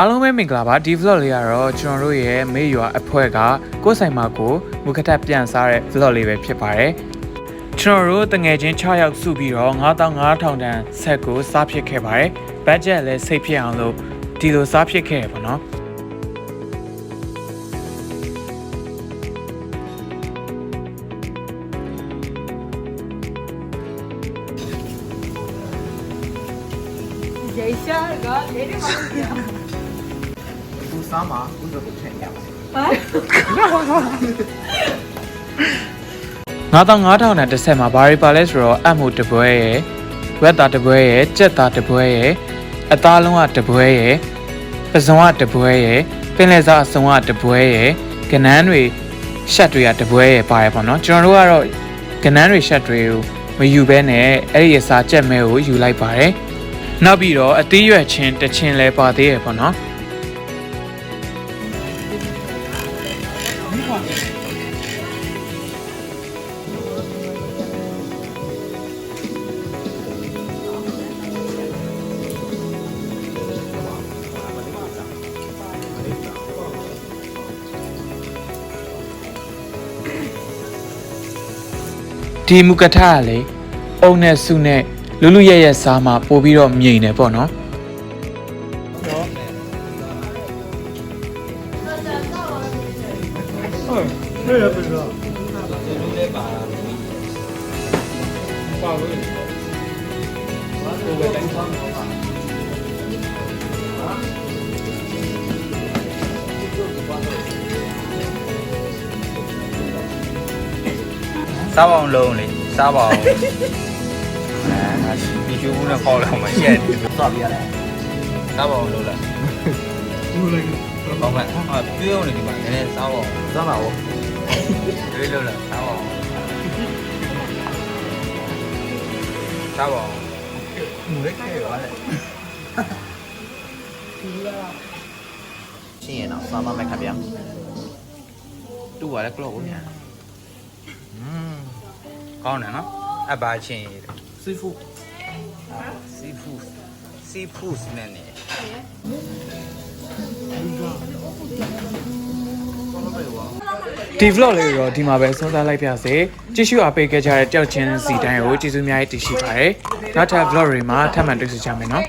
အားလုံးပဲမင်္ဂလာပါဒီ vlog လေးကတော့ကျွန်တော်တို့ရဲ့မေရွာအဖွဲ့ကကိုယ်ဆိုင်မှာကိုမူခတက်ပြန်စားတဲ့ vlog လေးပဲဖြစ်ပါတယ်ကျွန်တော်တို့တငယ်ချင်း6ယောက်စုပြီးတော့9500တန်ဆက်ကိုစားဖြစ်ခဲ့ပါတယ်ဘတ်ဂျက်လည်းစိတ်ဖြစ်အောင်လို့ဒီလိုစားဖြစ်ခဲ့ရပါတော့ရေရှားကလေတွေပါလို့ပြောသူ စားမှာဥစ္စာကိုထည့်ရပါဘာ9500တန်တစ်ဆက်မှာဘာတွေပါလဲဆိုတော့အမှုတပွဲရယ်ဝက်သားတပွဲရယ်ကြက်သားတပွဲရယ်အသားလုံးကတပွဲရယ်ပစုံကတပွဲရယ်ပင်လယ်စားအစုံကတပွဲရယ်ကနန်းတွေရှက်တွေကတပွဲရယ်ပါရပေါ့နော်ကျွန်တော်တို့ကတော့ကနန်းတွေရှက်တွေကိုမယူဘဲနဲ့အဲ့ဒီအစားကြက်မဲကိုယူလိုက်ပါတယ်နောက်ပြီးတော့အသေးရွက်ချင်းတစ်ချင်းလဲပါသေးရယ်ပေါ့နော် ဒီမူကထကလေအုံနဲ့စုနဲ့လူလူရဲ့ရဲ့စားမှာပို့ပြီးတော့မြိန်တယ်ပေါ့နော် စားပါအောင်လုံးလေစားပါအောင်အဲဒီကျူးနဲ့ခေါ်လာမှရှက်တယ်သွားပြရ တယ်စားပါအောင်လုံးလားဘူးလိုက်တော့မှအာပြုံးနေဒီမှာနည်းနည်းစားပါအောင်စားပါဦးတွေးလို့လားစားပါအောင်စားပါအောင်မူလေးခဲပါလေရှင်းရအောင်စားမမယ်ခင်ဗျာတူပါလေကလော့ကိုညာอืมကောင်းတယ်နော်အပ်ပါချင်းရည်စီဖူစီဖူစီဖူစနဲ့နေ ဒီ vlog လေးကိုတော့ဒီမှာပဲဆုံးသတ်လိုက်ပါစေကြည့်ရှုအားပေးခဲ့ကြတဲ့ကြောက်ချင်းစီတိုင်းကိုကျေးဇူးများကြီးတင်ရှိပါတယ်နောက်ထပ် vlog တွေမှာထပ်မံတွေ့ဆုံကြမယ်နော်